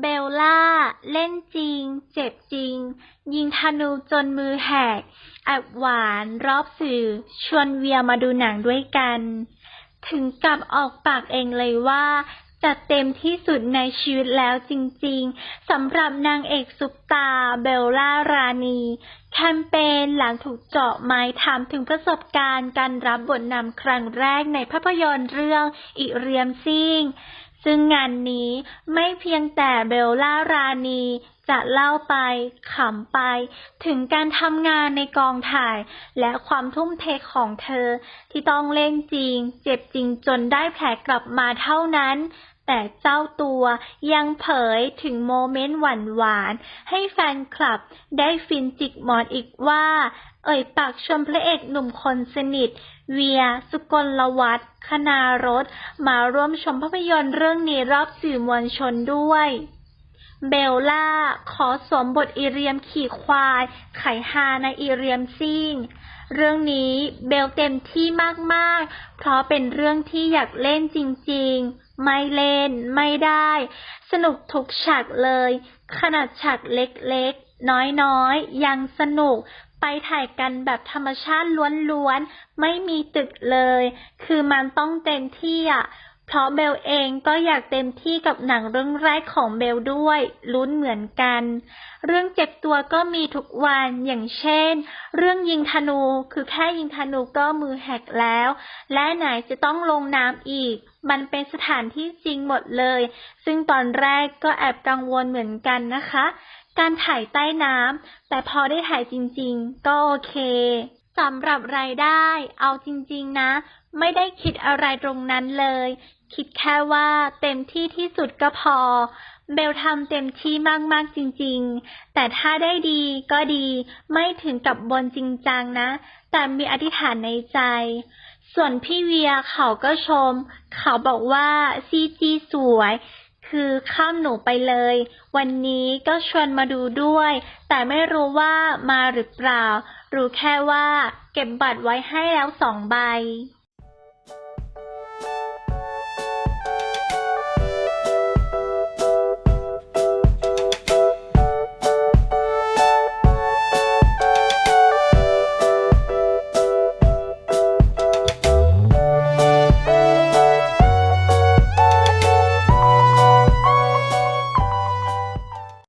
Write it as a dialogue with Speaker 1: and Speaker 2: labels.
Speaker 1: เบลล่า เล่นจริง เจ็บจริง ยิงธนูจนมือแหกแอบหวานรอบสื่อ ชวนเวียมาดูหนังด้วยกัน ถึงกับออกปากเองเลยว่าจัดเต็มที่สุดในชีวิตแล้วจริงๆ สำหรับนางเอกซุปตาเบลล่ารานี แคมเปญหลังถูกเจาะไม้ถามถึงประสบการณ์การรับบทนำครั้งแรกในภาพยนตร์เรื่องอิเรียมซิ่ง ซึ่งงานนี้ไม่เพียงแต่เบลล่ารานี จะเล่าไปขำไป ถึงการทำงานในกองถ่าย และความทุ่มเทของเธอ ที่ต้องเล่นจริง เจ็บจริงจนได้แผลกลับมาเท่านั้น แต่เจ้าตัวยังเผยถึงโมเมนต์หวานๆให้แฟนคลับได้ฟินจิกหมอนอีกว่า เอ่ยปากชมพระเอกหนุ่มคนสนิท เวีย สุกลวัฒน์คณารสมาร่วมชมภาพยนตร์เรื่องนี้รอบสื่อมวลชนด้วย เบลล่า ขอสวมบทอีเรียมขี่ควาย ไขฮาในอีเรียมซิ่ง เรื่องนี้เบลเต็มที่มากๆ เพราะเป็นเรื่องที่อยากเล่นจริงๆ ไม่เล่นไม่ได้ สนุกทุกฉากเลย ขนาดฉากเล็กๆ น้อยๆ ยังสนุกไปถ่ายกันแบบธรรมชาติล้วนๆ ไม่มีตึกเลย คือมันต้องเต็มที่อะ เพราะเบลเองก็อยากเต็มที่กับหนังเรื่องแรกของเบลด้วยลุ้นเหมือนกัน เรื่องเจ็บตัวก็มีทุกวันอย่างเช่น เรื่องยิงธนูคือแค่ยิงธนูก็มือแหกแล้ว และไหนจะต้องลงน้ำอีก มันเป็นสถานที่จริงหมดเลย ซึ่งตอนแรกก็แอบกังวลเหมือนกันนะคะ การถ่ายใต้น้ำแต่พอได้ถ่ายจริง ๆ ก็โอเค สำหรับรายได้ เอาจริงๆนะ ไม่ได้คิดอะไรตรงนั้นเลย คิดแค่ว่าเต็มที่ที่สุดก็พอ เบลทำเต็มที่มากๆจริงๆ แต่ถ้าได้ดีก็ดี ไม่ถึงกับบนจริงจังนะ แต่มีอธิษฐานในใจ ส่วนพี่เวียเขาก็ชม เขาบอกว่าซีจีสวย คือข้ามหนูไปเลย วันนี้ก็ชวนมาดูด้วย แต่ไม่รู้ว่ามาหรือเปล่า รู้แค่ว่าเก็บบัตรไว้ให้แล้วสองใบ